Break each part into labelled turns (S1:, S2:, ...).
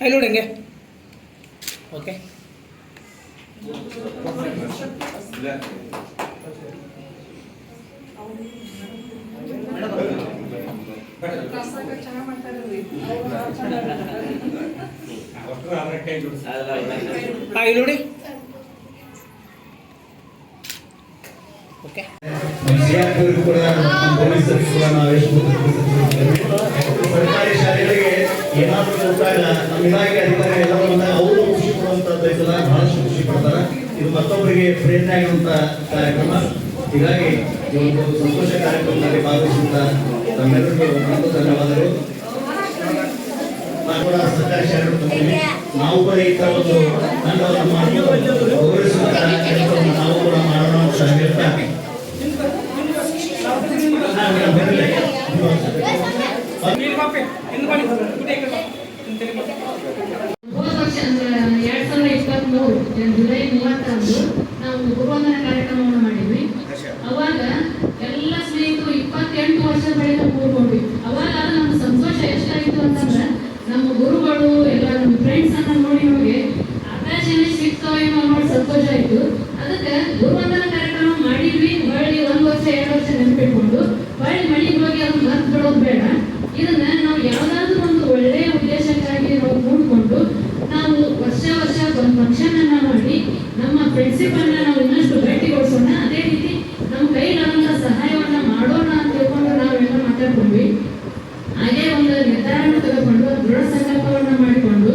S1: ಅಲ್ಲಿ ನೋಡಿ ಹಂಗೆ ಓಕೆ ಹಾಂ
S2: ವಿದ್ಯಾರ್ಥಿಗಳು ಕೂಡ ನಮ್ಮ ಪೊಲೀಸರು ಕೂಡ ನಾವು ಸರ್ಕಾರಿ ಶಾಲೆಗಳಿಗೆ ಏನಾದರೂ ನಮ್ಮ ಇಲಾಖೆ ಅಧಿಕಾರಿ ಎಲ್ಲ ಬಂದಾಗ ಅವರು ಖುಷಿ ಪಡುವಂಥದ್ದು ಇದೆಲ್ಲ ಬಹಳಷ್ಟು ಖುಷಿ ಪಡ್ತಾರೆ. ಇದು ಮತ್ತೊಬ್ಬರಿಗೆ ಪ್ರೇರಣೆ ಆಗುವಂತ ಕಾರ್ಯಕ್ರಮ. ಹೀಗಾಗಿ ಈ ಒಂದು ಸಂತೋಷ ಕಾರ್ಯಕ್ರಮದಲ್ಲಿ ಭಾಗವಹಿಸಿದ ತಮ್ಮೆಲ್ಲರಿಗೂ ಧನ್ಯವಾದಗಳು. ನಾವು ಕೂಡ ಸರ್ಕಾರಿ ನಾವು ಕೂಡ ಈ ಒಂದು ತಂಡವನ್ನು ಮಾಡಿ ಗೌರವಿಸುವಂತ ಕಾರ್ಯಕ್ರಮ ನಾವು ಕೂಡ ಮಾಡೋಣ ಅಂತ ಹೇಳ್ತಾ ಹಾ, ಮೇಡಮ್, ಬರಲಿ.
S3: ಹೋದ ವರ್ಷ ಅಂದ್ರೆ ಎರಡ್ ಸಾವಿರದ ಇಪ್ಪತ್ಮೂರು ಜುಲೈ ಮೂವತ್ತರಂದು ನಾವು ಗುರುವಂದನ ಕಾರ್ಯಕ್ರಮವನ್ನು ಮಾಡಿದ್ವಿ ಅವಾಗ ಎಲ್ಲ ಸ್ನೇಹಿತರು ಇಪ್ಪತ್ತೆಂಟು ವರ್ಷ ಬಳಿಕ ಅವಾಗ ನಮ್ಮ ಸಂತೋಷ ಎಷ್ಟಾಗಿತ್ತು ಅಂತಂದ್ರೆ ನಮ್ಮ ಗುರುಗಳು ಎಲ್ಲ ನಮ್ಮ ಫ್ರೆಂಡ್ಸ್ ಅನ್ನ ನೋಡಿ ನಮಗೆ ಆಕಾಶನೇ ಸಿಗ್ತಾವ ಏನೋ ನೋಡಿ ಸಂತೋಷ ಆಯ್ತು. ಮರ್ತು ಬೇಡ ಇದನ್ನ ನಾವು ಯಾವ್ದಾದ್ರು ಒಂದು ಒಳ್ಳೆಯ ಉದ್ದೇಶಕ್ಕಾಗಿ ನಾವು ನೋಡ್ಕೊಂಡು ನಾವು ವರ್ಷ ವರ್ಷ ಒಂದು ಫಂಕ್ಷನ್ ಅನ್ನ ಮಾಡಿ ನಮ್ಮ ಫ್ರೆಂಡ್ಶಿಪ್ ಅನ್ನ ನಾವು ಇನ್ನಷ್ಟು ಗಟ್ಟಿಗೊಳಿಸೋಣ. ಅದೇ ರೀತಿ ನಮ್ಮ ಕೈಲಾದಂತ ಸಹಾಯವನ್ನ ಮಾಡೋಣ ಅಂತ ತಿಳ್ಕೊಂಡು ನಾವೆಲ್ಲ ಮಾತಾಡ್ಕೊಂಡ್ವಿ ಹಾಗೆ ಒಂದು ನಿರ್ಧಾರವನ್ನು ತೆಗೆದುಕೊಂಡು ಒಂದು ದೃಢ ಸಂಕಲ್ಪವನ್ನ ಮಾಡಿಕೊಂಡು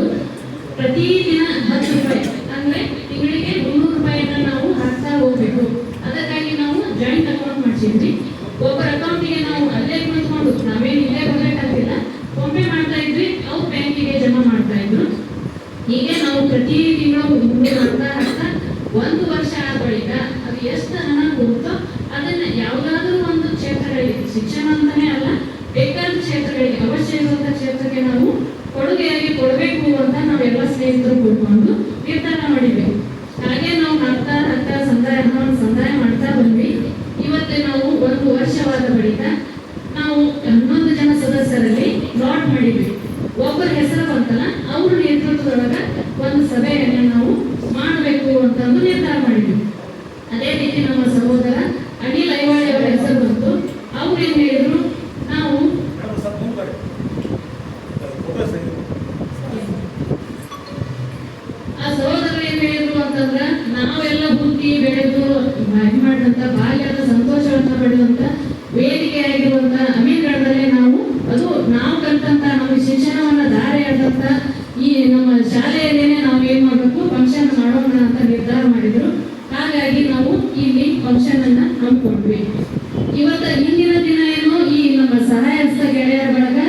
S3: ಪ್ರತಿದಿನ ಹತ್ತು ರೂಪಾಯಿ ಅಂದ್ರೆ ತಿಂಗಳಿಗೆ ಮುನ್ನೂರು ರೂಪಾಯಿಯನ್ನ ನಾವು ಹಾಕ್ತಾ ಹೋಗ್ಬೇಕು ಅದಕ್ಕಾಗಿ ನಾವು ಜಾಯಿಂಟ್ ಅಕೌಂಟ್ ಮಾಡಿಸಿದ್ವಿ ಒಬ್ಬರ ಅಕೌಂಟಿಗೆ ನಾವು ಅಲ್ಲೇ ಕುಳಿತುಕೊಂಡು ನಾವೇನು ಇಲ್ಲೇ ಬರ್ಬೇಕಾಗಿಲ್ಲ ಫೋನ್ಪೇ ಮಾಡ್ತಾ ಇದ್ವಿ ಅವ್ರು ಬ್ಯಾಂಕಿಗೆ ಜಮಾ ಮಾಡ್ತಾ ಇದ್ರು ಹೀಗೆ ನಾವು ಪ್ರತಿ ತಿಂಗಳು ಮುನ್ನೂರು ಹಾಕ್ತಾ ಹಾಕ್ತಾ ಒಂದು ವರ್ಷ ಆದ ಬಳಿಕ ಅದು ಎಷ್ಟು ಹಣ ಕೊಡುತ್ತೋ ಅದನ್ನ ಯಾವುದಾದ್ರೂ ಒಂದು ಕ್ಷೇತ್ರಗಳಿಗೆ ಶಿಕ್ಷಣ ಅಂತಾನೆ ಅಲ್ಲ, ಬೇಕಾದ ಕ್ಷೇತ್ರಗಳಿಗೆ, ಅವಶ್ಯ ಇರುವಂತ ಕ್ಷೇತ್ರಕ್ಕೆ ನಾವು ಕೊಡುಗೆಯಾಗಿ ಕೊಡಬೇಕು ಅಂತ ನಾವೆಲ್ಲ ಸ್ನೇಹಿತರು ಕೂತ್ಕೊಂಡು ನಿರ್ಧಾರ ಮಾಡಿದ್ವಿ ಹಾಗೆ ನಾವು ಮಾಡ್ತಾ ನಡ್ತಾ ಸಂದಾಯ ಹಣವನ್ನು ಸಂದಾಯ ಮಾಡ್ತಾ ಬಂದ್ವಿ. ಇವತ್ತೇ ನಾವು ಒಂದು ವರ್ಷವಾದ ಬಳಿಕ ನಾವು ಹನ್ನೊಂದು ಜನ ಸದಸ್ಯರಲ್ಲಿ ಲಾಟ್ ಮಾಡಿದ್ವಿ. ಒಬ್ಬರ ಹೆಸರು ಬಂತಲ್ಲ, ಅವ್ರ ನೇತೃತ್ವದೊಳಗ ಒಂದು ಸಭೆಯನ್ನು ನಾವು ಅಂತಂದು ನಿರ್ಧಾರ ಮಾಡಿದ್ವಿ ಅದೇ ರೀತಿ ನಮ್ಮ ಸಹೋದರ ಅನಿಲ್ ಐವಾಳಿ ಅವರ ಹೆಸರು ಬಂತು. ಅವ್ರು ಏನ್ ಹೇಳಿದ್ರು? ನಾವು ಆ ಸಹೋದರ ಏನ್ ಹೇಳಿದ್ರು ಅಂತಂದ್ರ, ನಾವೆಲ್ಲ ಹುಟ್ಟಿ ಬೆಳೆದು ಇದು ಮಾಡಿದಂತ ಬಾಲ್ಯದ ಸಂತೋಷವನ್ನ ಪಡೆದಂತ ವೇದಿಕೆ ಆಗಿರುವಂತ ಅಮೀನ್ಗಢದಲ್ಲಿ ನಾವು ಅದು ನಾವು ಕಲ್ತಂತ ನಮ್ಮ ಶಿಕ್ಷಣವನ್ನ ದಾರಿ ಆದಂತ ಈ ನಮ್ಮ ಶಾಲೆಯಲ್ಲೇನೆ ನಾವು ಏನ್ ಮಾಡ್ಬೇಕು ಫಂಕ್ಷನ್ ಮಾಡೋಣ ಅಂತ ನಿರ್ಧಾರ ಮಾಡಿದ್ರು ಹಾಗಾಗಿ ನಾವು ಇಲ್ಲಿ ಫಂಕ್ಷನ್ ಅನ್ನ ಹಮ್ಮಿಕೊಂಡ್ವಿ ಇವತ್ತ ಹಿಂದಿನ ದಿನ ಏನು ಈ ನಮ್ಮ ಸಹಾಯ ಹಸ್ತ ಗೆಳೆಯರ ಬಳಗ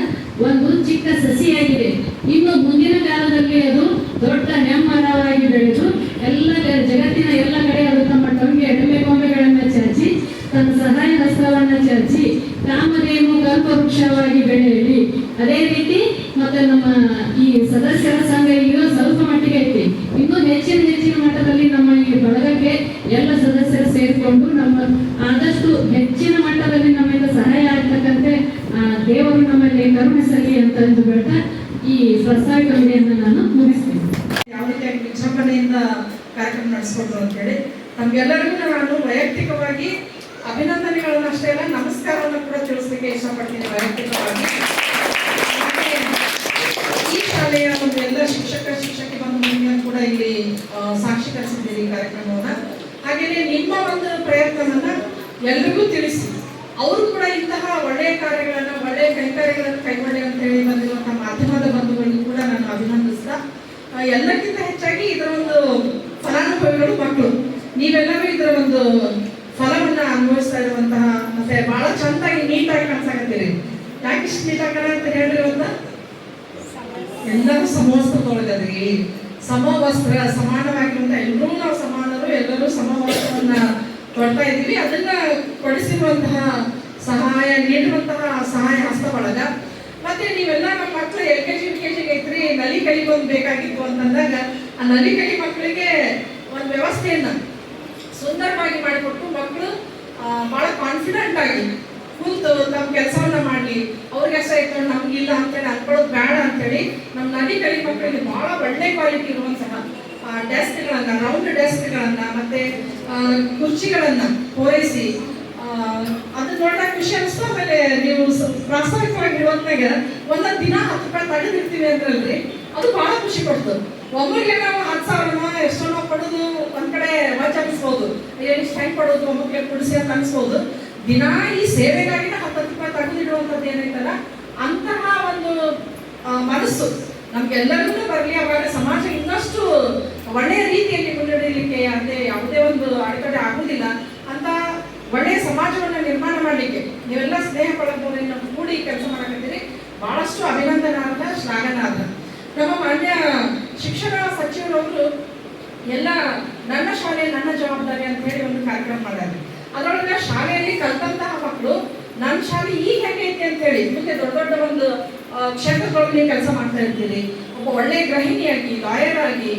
S3: ಒಂದು ಚಿಕ್ಕ ಸಸಿಯಾಗಿದೆ ಇನ್ನು ಮುಂದಿನ ಕಾಲದಲ್ಲಿ ಅದು ದೊಡ್ಡ ನೆಮ್ಮರವಾಗಿ ಬೆಳೆದು ಎಲ್ಲ ಗ- ಜಗತ್ತಿನ ಎಲ್ಲ ಕಡೆ ಅದು ತಮ್ಮ ಟೊಂಗೆ ಎಡಮೆ ಗೊಂಬೆಗಳನ್ನ ಚಾಚಿ ತನ್ನ ಸಹಾಯ ಹಸ್ತವನ್ನ ಚಾಚಿ ಕಾಮಧೇನು ಕಲ್ಪವೃಕ್ಷವಾಗಿ ಬೆಳೆಯಲಿ ಅದೇ ರೀತಿ ಮತ್ತೆ ನಮ್ಮ ಈ ಸದಸ್ಯರ ಸಂಘ ಈಗ ಸ್ವಲ್ಪ ಮಟ್ಟಿಗೆ ಐತಿ ಇನ್ನೂ ಹೆಚ್ಚಿನ ಹೆಚ್ಚಿನ ಮಟ್ಟದಲ್ಲಿ ನಮ್ಮ ಈ ಬಳಗಕ್ಕೆ ಎಲ್ಲ ಸದಸ್ಯರು ಸೇರಿಕೊಂಡು ನಮ್ಮ ಆದಷ್ಟು ಹೆಚ್ಚಿನ ಮಟ್ಟದಲ್ಲಿ ನಮ್ಮಿಂದ ಸಹಾಯ ಆಗ್ತಕ್ಕಂತೆ ದೇವರು ನಮ್ಮಲ್ಲಿ ಕರುಣಿಸಲಿ ಅಂತ ಅಂದು ಹೇಳ್ತಾ ಈ ಸ್ವಸಹಾಯ ಕಮಿಟಿಯನ್ನು ನಾನು ಮುಗಿಸ್ತೀನಿ.
S4: ಯಾವ ರೀತಿಯಾಗಿ ವಿಜೃಂಭಣೆಯಿಂದ ಕಾರ್ಯಕ್ರಮ ನಡೆಸ್ಕೊಟ್ರು ಅಂತೇಳಿ ನಮ್ಗೆಲ್ಲರಿಗೂ ನಾನು ವೈಯಕ್ತಿಕವಾಗಿ ಅಭಿನಂದನೆಗಳನ್ನು ಅಷ್ಟೇ ಅಲ್ಲ, ನಮಸ್ಕಾರವನ್ನು ಕೂಡ ತಿಳಿಸ್ಲಿಕ್ಕೆ ಇಷ್ಟಪಡ್ತೀನಿ ವೈಯಕ್ತಿಕವಾಗಿ ಹಾಗೆ ಈ ಶಾಲೆಯ ಒಂದು ಎಲ್ಲ ಶಿಕ್ಷಕ ಶಿಕ್ಷಕಿ ಬಂಧುಗಳನ್ನು ಕೂಡ ಇಲ್ಲಿ ಆ, ಸಾಕ್ಷೀಕರಿಸಿದ್ದೀರಿ ಈ ಕಾರ್ಯಕ್ರಮವನ್ನ ಹಾಗೆಯೇ ನಿಮ್ಮ ಒಂದು ಪ್ರಯತ್ನವನ್ನ ಎಲ್ರಿಗೂ ತಿಳಿಸಿ. ಅವರು ಕೂಡ ಇಂತಹ ಒಳ್ಳೆಯ ಕಾರ್ಯಗಳನ್ನ ಒಳ್ಳೆಯ ಕೈಕಾರ್ಯಗಳನ್ನು ಕೈಗೊಳ್ಳಿ ಅಂತ ಹೇಳಿ ಬಂದಿರುವಂತಹ ಮಾಧ್ಯಮದ ಬಂಧುಗಳಿಗೂ ಕೂಡ ನಾನು ಅಭಿನಂದಿಸ್ತಾ ಎಲ್ಲಕ್ಕಿಂತ ಹೆಚ್ಚಾಗಿ ಇದರ ಒಂದು ಫಲಾನುಭವಿಗಳು ಮಕ್ಕಳು. ನೀವೆಲ್ಲರೂ ಇದರ ಒಂದು ಫಲವನ್ನ ಅನುಭವಿಸ್ತಾ ಇರುವಂತಹ, ಮತ್ತೆ ಬಹಳ ಚಂದಾಗಿ ನೀಟಾಗಿ ಕಾಣಿಸಾಕತ್ತೀರಿ. ಯಾಕೆ ಇಷ್ಟು ನೀಟಾಗಿ ಅಂತ ಹೇಳಿರುವಂತ ಎಲ್ಲರೂ ಸಮವಸ್ತ್ರದೊಳಗದ್ರಿ ಸಮವಸ್ತ್ರ ಸಮಾನವಾಗಿರುವಂತ ಎಲ್ಲರೂ ನಾವು ಸಮಾನರು ಎಲ್ಲರೂ ಸಮವಸ್ತ್ರವನ್ನ ಕೊಡ್ತಾ ಇದ್ದೀವಿ. ಅದನ್ನ ಕೊಡಿಸಿರುವಂತಹ ಸಹಾಯ ನೀಡುವಂತಹ ಸಹಾಯ ಹಸ್ತ ಒಳಗ ಮತ್ತೆ ನೀವೆಲ್ಲ ನಮ್ಮ ಮಕ್ಕಳು L K G, U K ಜಿಗೆ ಐತ್ರಿ ನಲಿ ಕಲಿಗೊಂದು ಬೇಕಾಗಿತ್ತು ಅಂತಂದಾಗ ಆ ನಲಿ ಕಲಿ ಮಕ್ಕಳಿಗೆ ಒಂದು ವ್ಯವಸ್ಥೆಯನ್ನ ಸುಂದರವಾಗಿ ಮಾಡಿಕೊಟ್ಟು ಮಕ್ಕಳು ಬಹಳ ಕಾನ್ಫಿಡೆಂಟ್ ಆಗಿ ಕೂತು ತಮ್ಮ ಕೆಲಸವನ್ನ ಮಾಡಲಿ. ಅವ್ರಿಗೆ ಅಷ್ಟ ಆಯ್ತು ನಮ್ಗಿಲ್ಲ ಅಂತೇಳಿ ಅನ್ಕೊಳ್ಳೋದು ಬೇಡ ಅಂತೇಳಿ ನಮ್ಮ ನಲಿ ಕಲಿ ಮಕ್ಕಳಿಗೆ ಬಹಳ ಒಳ್ಳೆ ಕ್ವಾಲಿಟಿ ಇರುವಂತಹ ಡೆಸ್ಕ್ಗಳನ್ನ ರೌಂಡ್ ಡೆಸ್ಕ್ಗಳನ್ನ, ಮತ್ತೆ ಕುರ್ಚಿಗಳನ್ನು ಪೂರೈಸಿ ಅದು ನೋಡಕ್ ಖುಷಿ ಅನಿಸ್ತು. ಆಮೇಲೆ ನೀವು ಪ್ರಾಸ್ತಾವಿಕವಾಗಿ ಇರುವಂತಾಗ ಒಂದೊಂದು ದಿನ ಹತ್ತು ರೂಪಾಯಿ ತಡೆದಿರ್ತೀವಿ ಅಂದ್ರಲ್ರಿ ಅದು ಬಹಳ ಖುಷಿ ಕೊಡ್ತು. ಒಬ್ಬರಿಗೆ ನಾವು ಹತ್ತು ಸಾವಿರನೋ ಎಷ್ಟೋ ನಾವು ಕೊಡೋದು, ಒಂದ್ ಕಡೆ ವಾಚ್ ಅನಿಸ್ಬೋದು ಎಷ್ಟು ಕೊಡೋದು ಒಬ್ಬರಿಗೆ ಕುಡಿಸಿ ಅಂತ ಅನಿಸ್ಬೋದು. ದಿನ ಈ ಸೇವೆಗಾಗಿ ಹತ್ತು ಹತ್ತು ರೂಪಾಯಿ ತಡೆದಿಡುವಂಥದ್ದು ಏನೈತಲ್ಲ ಅಂತಹ ಒಂದು ಮನಸ್ಸು ನಮ್ಗೆಲ್ಲರಿಗೂ ಬರಲಿ. ಅವಾಗ ಸಮಾಜ ಇನ್ನಷ್ಟು ಒಳ್ಳೆಯ ರೀತಿಯಲ್ಲಿ ಮುನ್ನಡೆಯಲಿಕ್ಕೆ ಅಂದ್ರೆ ಯಾವುದೇ ಒಂದು ಅಡೆತಡೆ ಆಗುದಿಲ್ಲ ಅಂತ ಒಳ್ಳೆಯ ಸಮಾಜವನ್ನು ನಿರ್ಮಾಣ ಮಾಡಲಿಕ್ಕೆ ನೀವೆಲ್ಲ ಸ್ನೇಹ ಪಳಗೋರನ್ನ ಕೂಡಿ ಕೆಲಸ ಮಾಡಕತ್ತೀರಿ. ಬಹಳಷ್ಟು ಅಭಿನಂದನಾರ್ಹ, ಶ್ಲಾಘನಾರ್ಹ. ನಮ್ಮ ಮಾನ್ಯ ಶಿಕ್ಷಣ ಸಚಿವರವರು ಎಲ್ಲ ನನ್ನ ಶಾಲೆ, ನನ್ನ ಜವಾಬ್ದಾರಿ ಅಂತ ಹೇಳಿ ಒಂದು ಕಾರ್ಯಕ್ರಮ ಮಾಡ್ಯಾರ ಅದರೊಳಗೆ ಶಾಲೆಯಲ್ಲಿ ಕಲ್ತಂತಹ ಮಕ್ಕಳು ನನ್ನ ಶಾಲೆ ಈಗ ಐತೆ ಅಂತ ಹೇಳಿ, ಮುಂದೆ ದೊಡ್ಡ ದೊಡ್ಡ ಒಂದು ಕ್ಷೇತ್ರದೊಳಗೆ ಕೆಲಸ ಮಾಡ್ತಾ ಇರ್ತೀರಿ. ಒಬ್ಬ ಒಳ್ಳೆಯ ಗೃಹಿಣಿಯಾಗಿ, ಲಾಯರ್ ಆಗಿ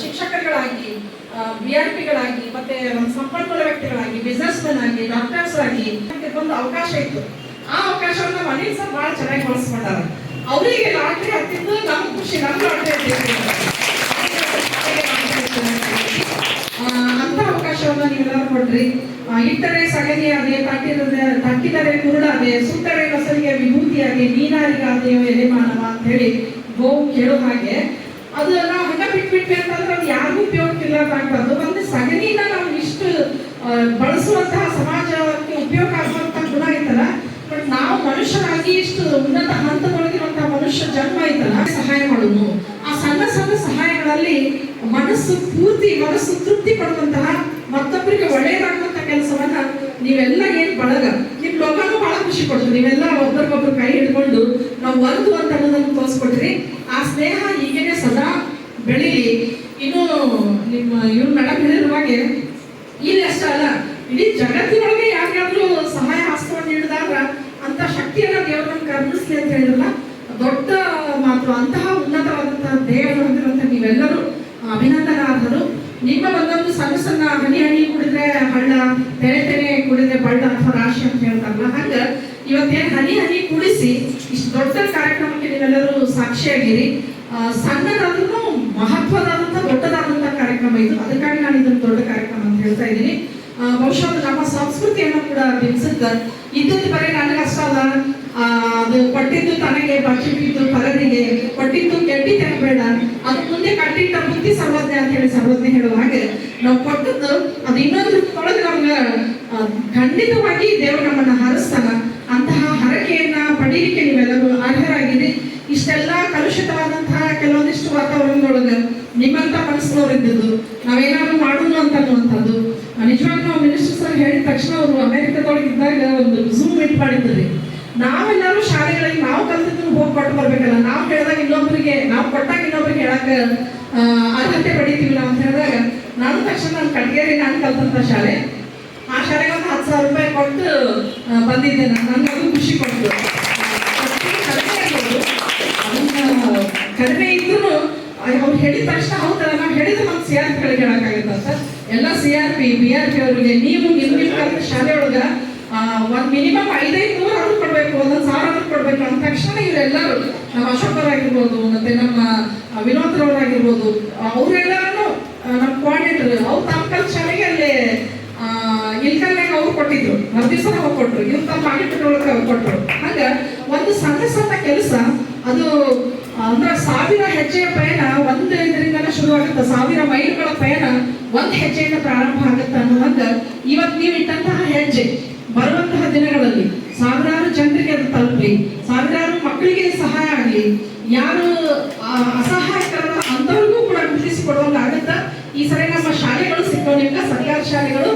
S4: ಶಿಕ್ಷಕರುಗಳಾಗಿ ಬಿ ಆರ್ ಪಿಗಳಾಗಿ ಮತ್ತೆ ನಮ್ಮ ಸಂಪನ್ಮೂಲ ವ್ಯಕ್ತಿಗಳಾಗಿ ಬಿಸ್ನೆಸ್ ಮೆನ್ ಆಗಿ ಡಾಕ್ಟರ್ಸ್ ಆಗಿ ಒಂದು ಅವಕಾಶ ಇತ್ತು. ಆ ಅವಕಾಶವನ್ನು ಅನಿಲ್ ಸರ್ ಬಹಳ ಚೆನ್ನಾಗಿ ಬಳಸ್ಕೊಂಡಾರ. ಅವರಿಗೆ ಲಾಟ್ರಿ ಹತ್ತಿದ್ದು ನಮ್ಗೆ ಖುಷಿ ನಮ್ಮ ಲಾಟ್ರಿ ಅಂತ ಅವಕಾಶವನ್ನು ನೀವೆಲ್ಲರೂ ಕೊಡ್ರಿ ಇಟ್ಟರೆ ಸಗಣಿಯಾದೆ ತಟ್ಟಿದರೆ ತಟ್ಟಿದರೆ ಕುರುಡಾದೆ ಸುಟ್ಟರೆ ಮೊಸರಿಗೆ ವಿಭೂತಿಯಾಗಿ ನೀನಾರಿಗಾದೆಯೋ ಎಲೆ ಮಾನವ ಅಂತ ಹೇಳಿ ಗೋವು ಕೇಳೋ ಹಾಗೆ ಅದು ಬಿಟ್ಬಿಟ್ವಿ ಅಂತಂದ್ರೆ ಅದು ಯಾರಿಗೂ ಉಪಯೋಗಕ್ಕಿಲ್ಲ ಆಗ್ಬಾರ್ದು ಒಂದು ಸಗಣಿನ ನಾವು ಇಷ್ಟು ಬಳಸುವಂತಹ ಸಮಾಜಕ್ಕೆ ಉಪಯೋಗ ಆಗುವಂತಹ ಗುಣ ಐತಲ್ಲ. ಬಟ್ ನಾವು ಮನುಷ್ಯರಾಗಿ ಇಷ್ಟು ಉನ್ನತ ಹಂತದೊಳಗಿರುವಂತಹ ಮನುಷ್ಯ ಜನ್ಮ ಐತಲ್ಲ, ಸಹಾಯ ಮಾಡೋದು. ಆ ಸಣ್ಣ ಸಣ್ಣ ಸಹಾಯಗಳಲ್ಲಿ ಮನಸ್ಸು ಪೂರ್ತಿ, ಮನಸ್ಸು ತೃಪ್ತಿ ಪಡುವಂತಹ ಮತ್ತೊಬ್ಬರಿಗೆ ಒಳ್ಳೆಯದಾಗುವಂತ ಕೆಲಸವನ್ನ ನೀವೆಲ್ಲ ಏನ್ ಬಳಗ. ನಿಮ್ ಲೋಕನೂ ಬಹಳ ಖುಷಿ ಕೊಡ್ತು ನೀವೆಲ್ಲ ಒಬ್ಬರಿಗೊಬ್ರು ಕೈ ಹಿಡ್ಕೊಂಡು ನಾವು ಒಂದು ಅಂತ ಅನ್ನೋದನ್ನು ತೋರಿಸ್ಕೊಟ್ರಿ. ಆ ಸ್ನೇಹ ಹೀಗೇನೆ ಸದಾ ಬೆಳೀಲಿ ಇನ್ನು ನಿಮ್ಮ ಇವ್ರು ಮೇಡಮ್ ಹೇಳಿರುವ ಹಾಗೆ ಇಲ್ಲಿ ಅಷ್ಟೇ ಅಲ್ಲ ಇಡೀ ಜಗತ್ತಿನೊಳಗೆ ಯಾರಿಗಾದ್ರೂ ಸಹಾಯ ಹಸ್ತವನ್ನು ನೀಡಿದಾಗ ಅಂತ ಶಕ್ತಿಯನ್ನ ದೇವರನ್ನ ಕರುಣಿಸ್ಲಿ ಅಂತ ಹೇಳಿದ್ರಲ್ಲ ದೊಡ್ಡ ಮಾತು ಅಂತಹ ಉನ್ನತವಾದಂತಹ ದೇವರು ಹೊಂದಿರುವಂತ ನೀವೆಲ್ಲರೂ ಅಭಿನಂದನಾರ್ಹರು. ನಿಮ್ಮ ಒಂದೊಂದು ಸಣ್ಣ ಸಣ್ಣ ಹನಿ ಹನಿ ಕುಡಿದ್ರೆ ಹಳ್ಳ ತೆರೆ ತೆರೆ ಕುಡಿದ್ರೆ ಬಳ್ಳ ಅಥವಾ ರಾಶಿ ಅಂತ ಹೇಳ್ತಾರಲ್ಲ, ಹಂಗ ಇವತ್ತೇನು ಹನಿ ಹನಿ ಕುಡಿಸಿ ಇಷ್ಟು ದೊಡ್ಡ ಕಾರ್ಯಕ್ರಮಕ್ಕೆ ನೀವೆಲ್ಲರೂ ಸಾಕ್ಷಿಯಾಗಿರಿ. ಸಣ್ಣದಾದ್ರೂ ಮಹತ್ವದಾದಂಥ ದೊಡ್ಡದಾದಂತ ಕಾರ್ಯಕ್ರಮ ಇದು. ಅದಕ್ಕಾಗಿ ನಾನು ಇದನ್ನು ದೊಡ್ಡ ಕಾರ್ಯಕ್ರಮ ಅಂತ ಹೇಳ್ತಾ ಇದ್ದೀನಿ. ಬಹುಶಃ ನಮ್ಮ ಸಂಸ್ಕೃತಿಯನ್ನು ಕೂಡ ಬಿಡಿಸುತ್ತೆ ಇದ್ದದ್ದು ಬರೀ ನನಗಷ್ಟ ಅಲ್ಲ ಅದು ಕೊಟ್ಟಿದ್ದು ತನಗೆ ಬಚ್ಚಿಟ್ಟಿದ್ದು ಪರರಿಗೆ, ಕೊಟ್ಟಿದ್ದು ಕೆಟ್ಟಿ ತೆರಬೇಡ. ಅದು ಮುಂದೆ ಕಟ್ಟಿಟ್ಟ ಬುದ್ಧಿ ಸರ್ವಜ್ಞ ಅಂತ ಹೇಳಿ ಸರ್ವಜ್ಞ ಹೇಳುವ ಹಾಗೆ ನಾವು ಕೊಟ್ಟದ್ದು, ಅದು ಇನ್ನೊಂದು ತೊಳೆದು ನಮ್ಗ ಖಂಡಿತವಾಗಿ ದೇವರು ನಮ್ಮನ್ನ ಹರಿಸ್ತಾನ. ಅಂತಹ ಹರಕೆಯನ್ನ ಪಡೀಲಿಕ್ಕೆ ನೀವೆಲ್ಲರೂ ಅರ್ಹರಾಗಿದೆ ಇಷ್ಟೆಲ್ಲ ಕಲುಷಿತವಾದಂತಹ ಕೆಲವೊಂದಿಷ್ಟು ವಾತಾವರಣದೊಳಗೆ ನಿಮ್ಮಂತ ಮನಸ್ಸಿನವ್ರು ಇದ್ದಿದ್ದು ನಾವೇನಾದ್ರು ಮಾಡೋಣ ಅಂತ ಅನ್ನುವಂಥದ್ದು ನಿಜವಾಗ್ಲೂ ಮಿನಿಸ್ಟರ್ ಸರ್ ಹೇಳಿದ ತಕ್ಷಣ ಅವರು ಅಮೆರಿಕದೊಳಗೆ ಇದ್ದಾಗ ಒಂದು ಝೂಮ್ ಮೀಟ್ ಮಾಡಿದ್ರಿ. ನಾವೆಲ್ಲರೂ ಶಾಲೆಗಳಿಗೆ ನಾವು ಕಲ್ತಿದ್ದು ಹೋಗಿ ಕೊಟ್ಟು ಬರ್ಬೇಕಲ್ಲ. ನಾವು ಹೇಳಿದಾಗ ಇನ್ನೊಬ್ಬರಿಗೆ ನಾವು ಕೊಟ್ಟಾಗ ಇನ್ನೊಬ್ಬರಿಗೆ ಹೇಳಕ್ ಅರ್ಹತೆ ಪಡಿತೀವಿ ನಾವು ಅಂತ ಹೇಳಿದಾಗ, ನಾನು ತಕ್ಷಣ ನಾನು ಕಟ್ಗೇರಿ ನಾನು ಕಲ್ತಂತ ಶಾಲೆ. ಆ ಶಾಲೆಗೆ ಒಂದು ಹತ್ತು ಸಾವಿರ ರೂಪಾಯಿ ಕೊಟ್ಟು ಬಂದಿದ್ದೆ ನಾನು. ನನಗೆ ಅದು ಖುಷಿ ಕೊಟ್ಟು ಕಡಿಮೆ ಇದ್ರು ಅವ್ರು ಹೇಳಿದ ತಕ್ಷಣ ಹೌದಲ್ಲ ನಾವು ಹೇಳಿದ ಮತ್ತೆ ಸಿ ಆರ್ ಪಿ ಗಳಿಗೆ ಹೇಳಕ್ಕಾಗತ್ತ ಎಲ್ಲ C R P, B R P ಅವರಿಗೆ, ನೀವು ನಿಮ್ಮ ಶಾಲೆ ಒಳಗ ಒಂದ್ ಮಿನಿಮಮ್ ಐದೈದು ನೂರು ಆದ್ರೂ ಕೊಡ್ಬೇಕು, ಒಂದೊಂದು ಸಾವಿರ ಆದ್ರೂ ಕೊಡ್ಬೇಕು ಅಂದ ತಕ್ಷಣ ಇವರೆಲ್ಲರೂ, ನಮ್ಮ ಅಶೋಕರಾಗಿರ್ಬೋದು ಮತ್ತೆ ನಮ್ಮ ವಿನೋದ್ರವರಾಗಿರ್ಬೋದು ಅವರೆಲ್ಲರೂ ನಮ್ಮ ಕೋಆರ್ಡಿನೇಟರ್ ಅವ್ರು ತಮ್ಮ ಕಲ್ ಶಾಲೆಗೆ ಅಲ್ಲಿ ಇಲ್ಕಲ್ನಾಗ ಅವ್ರು ಕೊಟ್ಟಿದ್ರು. ಮರುದಿವಸ ಅವ್ರು ಕೊಟ್ರು. ಇವ್ರು ತಮ್ಮ ಪಾಕೆಟ್ ಒಳಗೆ ಅವ್ರು ಕೊಟ್ರು. ಹಂಗ ಒಂದು ಸಣ್ಣ ಸಣ್ಣ ಕೆಲಸ, ಅದು, ಅಂದ್ರೆ ಸಾವಿರ ಹೆಜ್ಜೆಯ ಪಯಣ ಒಂದು ಇದರಿಂದ ಶುರು ಆಗುತ್ತೆ ಸಾವಿರ ಮೈಲುಗಳ ಪಯಣ ಒಂದು ಹೆಜ್ಜೆಯಿಂದ ಪ್ರಾರಂಭ ಆಗುತ್ತೆ ಅನ್ನುವಂಗ ಇವತ್ತು ನೀವು ಇಟ್ಟಂತಹ ಹೆಜ್ಜೆ. ನಿಮ್ಗೆ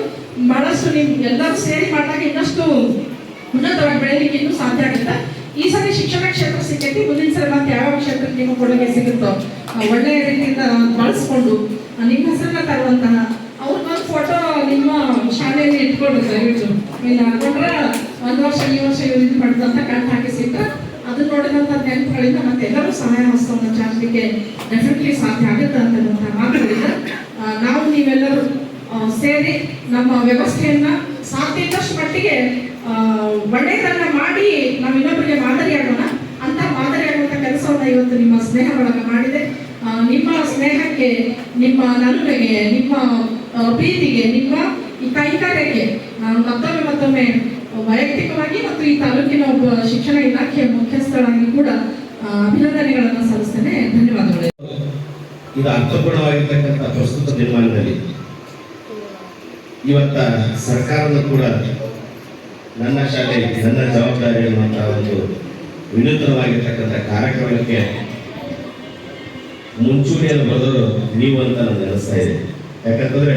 S4: ಮನಸ್ಸು ನಿಮ್ ಎಲ್ಲರೂ ಸೇರಿ ಮಾಡಿದಾಗ ಇನ್ನಷ್ಟು ಉನ್ನತವಾಗಿ ಬೆಳೆಯಲಿಕ್ಕೆ ಇನ್ನೂ ಸಾಧ್ಯ ಆಗುತ್ತೆ. ಈ ಸರಿ ಶಿಕ್ಷಣ ಕ್ಷೇತ್ರ ಸಿಕ್ಕೈತಿ, ಮುಂದಿನ ಸಲ ಮತ್ತೆ ಯಾವ ಕ್ಷೇತ್ರಕ್ಕೆ ನಿಮ್ಮ ಕೊಡುಗೆ ಸಿಗುತ್ತೋ ಒಳ್ಳೆಯ ರೀತಿಯಿಂದ ಬಳಸ್ಕೊಂಡು ನಿಮ್ಮ ಹೆಸರನ್ನ ತರುವಂತಹ ಅವ್ರದ್ದೊಂದು ಫೋಟೋ ನಿಮ್ಮ ಶಾಲೆಯಲ್ಲಿ ಇಟ್ಕೊಂಡು ದಯವಿಟ್ಟು. ಇಲ್ಲ ಹಾಕೊಂಡ್ರೆ ಒಂದು ವರ್ಷ, ಈ ವರ್ಷ ಇವ್ರಿಂದ ಪಡೆದಂತ ಕಣ್ಣು ಹಾಕಿ ಸಿಕ್ಕ ಅದನ್ನ ನೋಡಿದಂತ ನೆನಪುಗಳಿಂದ ಮತ್ತೆ ಎಲ್ಲರೂ ಸಮಯ ಹಸ್ತವನ್ನು ಚಾಚಲಿಕ್ಕೆ ಡೆಫಿನೆಟ್ಲಿ ಸಾಧ್ಯ ಆಗುತ್ತೆ ಅಂತ ಮಾತುಗಳಿಂದ ನಾವು ನೀವೆಲ್ಲರೂ ಸೇರಿ ನಮ್ಮ ವ್ಯವಸ್ಥೆಯನ್ನ ಸಾಧ್ಯದಷ್ಟು ಮಟ್ಟಿಗೆ ಒಳ್ಳೆಯದನ್ನ ಮಾಡಿ ನಾವು ಇನ್ನೊಬ್ಬರಿಗೆ ಮಾದರಿಯಾಗೋಣ ಅಂತ ಮಾದರಿಯಾಗುವಂತ ಕೆಲಸವನ್ನ ಇವತ್ತು ನಿಮ್ಮ ಸ್ನೇಹ ಬಳಗ ಮಾಡಿದೆ. ನಿಮ್ಮ ಸ್ನೇಹಕ್ಕೆ, ನಿಮ್ಮ ನಲ್ಮೆಗೆ ನಿಮ್ಮ ಪ್ರೀತಿಗೆ, ನಿಮ್ಮ ಈ ಕೈಕಾರ್ಯಕ್ಕೆ ನಾನು ಮತ್ತೊಮ್ಮೆ ಮತ್ತೊಮ್ಮೆ ವೈಯಕ್ತಿಕವಾಗಿ ಮತ್ತು ಈ ತಾಲೂಕಿನ ಒಬ್ಬ ಶಿಕ್ಷಣ ಇಲಾಖೆಯ ಮುಖ್ಯಸ್ಥರಾಗಿ ಕೂಡ ಅಭಿನಂದನೆಗಳನ್ನು ಸಲ್ಲಿಸ್ತೇನೆ. ಧನ್ಯವಾದಗಳು.
S2: ಇದು ಅರ್ಥಪೂರ್ಣವಾಗಿರ್ತಕ್ಕಂಥ ಪ್ರಸ್ತುತ ದಿನಮಾನದಲ್ಲಿ ಇವತ್ತ ಸರ್ಕಾರದ ಕೂಡ ನನ್ನ ಶಾಲೆ, ನನ್ನ ಜವಾಬ್ದಾರಿ ಅನ್ನುವಂತಹ ಒಂದು ವಿನೂತನವಾಗಿರ್ತಕ್ಕಂಥ ಕಾರ್ಯಕ್ರಮಕ್ಕೆ ಮುಂಚೂಣಿಯನ್ನು ಬರೋದು ನೀವು ಅಂತ ನನಗೆ ಅನಿಸ್ತಾ ಇದೆ. ಯಾಕಂತಂದ್ರೆ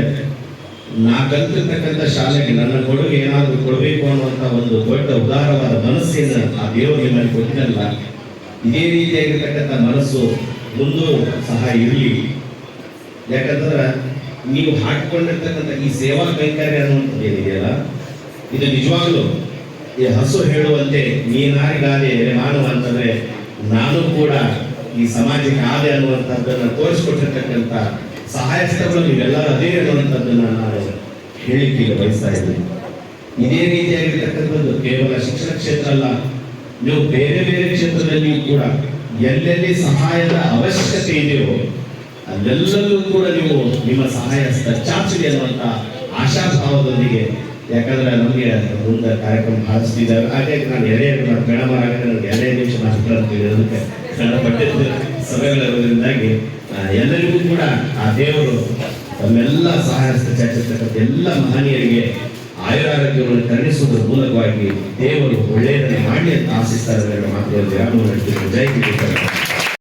S2: ನಾ ಕಲ್ತಿರ್ತಕ್ಕಂಥ ಶಾಲೆಗೆ ನನ್ನ ಕೊಡುಗೆ ಏನಾದರೂ ಕೊಡಬೇಕು ಅನ್ನುವಂಥ ಒಂದು ದೊಡ್ಡ ಉದಾರವಾದ ಮನಸ್ಸಿನ ಆ ದೇವರು ನಿಮ್ಮಲ್ಲಿ ಕೊಟ್ಟಿದ್ದಲ್ಲ, ಇದೇ ರೀತಿಯಾಗಿರ್ತಕ್ಕಂಥ ಮನಸ್ಸು ಮುಂದೂ ಸಹ ಇರಲಿ. ಯಾಕಂದ್ರೆ ನೀವು ಹಾಕಿಕೊಂಡಿರ್ತಕ್ಕಂಥ ಈ ಸೇವಾ ಕೈಕಾರ್ಯ ಅನ್ನುವಂಥದ್ದು ಏನಿದೆಯಲ್ಲ ಇದು ನಿಜವಾಗ್ಲೂ ಈ ಹಸು ಹೇಳುವಂತೆ ನೀನಾರಿಗಾದೆ ಮಾನವ ಅಂತಂದ್ರೆ ನಾನು ಕೂಡ ಈ ಸಮಾಜಕ್ಕೆ ಆದೆ ಅನ್ನುವಂಥದ್ದನ್ನ ತೋರಿಸ್ಕೊಟ್ಟಿರ್ತಕ್ಕಂಥ ಸಹಾಯಸ್ಥಗಳು ನೀವೆಲ್ಲರೂ ಅದೇ ಅನ್ನುವಂಥದ್ದನ್ನ ನಾನು ಹೇಳಿಕ್ಕೆ ಈಗ ಬಯಸ್ತಾ ಇದ್ದೀನಿ. ಇದೇ ರೀತಿಯಾಗಿರ್ತಕ್ಕಂಥದ್ದು ಕೇವಲ ಶಿಕ್ಷಣ ಕ್ಷೇತ್ರ ಅಲ್ಲ, ನೀವು ಬೇರೆ ಬೇರೆ ಕ್ಷೇತ್ರದಲ್ಲಿಯೂ ಕೂಡ ಎಲ್ಲೆಲ್ಲಿ ಸಹಾಯದ ಅವಶ್ಯಕತೆ ಇದೆಯೋ ಅಲ್ಲೆಲ್ಲಲ್ಲೂ ಕೂಡ ನೀವು ನಿಮ್ಮ ಸಹಾಯ ಚಾಚಿದೆ ಅನ್ನುವಂತ ಆಶಾಭಾವದೊಂದಿಗೆ. ಯಾಕಂದ್ರೆ ನಮಗೆ ಮುಂದೆ ಕಾರ್ಯಕ್ರಮ ಭಾವಿಸ್ತಿದ್ದಾರೆ. ಹಾಗಾಗಿ ನಾನು ಎಳೆ ಮೇಡಮ್ ಆಗ ನನಗೆ ಎರಡೇ ನಿಮಿಷ ಮಾತಾಡ್ತೀನಿ ಅದಕ್ಕೆ ಪಟ್ಟಿದ್ದ ಸಭೆಗಳಿರೋದ್ರಿಂದಾಗಿ ಎಲ್ಲರಿಗೂ ಕೂಡ ಆ ದೇವರು ತಮ್ಮೆಲ್ಲ ಸಹಾಯ ಚಾಚಿರ್ತಕ್ಕಂಥ ಎಲ್ಲ ಮಹನೀಯರಿಗೆ ಆಯುರಾರೋಗ್ಯವನ್ನು ಕರುಣಿಸುವುದರ ಮೂಲಕವಾಗಿ ದೇವರು ಒಳ್ಳೆಯದನ್ನು ಮಾಡಿ ಅಂತ ಆಶಿಸ್ತಾರೆ ಮಾತು ಜಯ ಕಿರಿತಾರೆ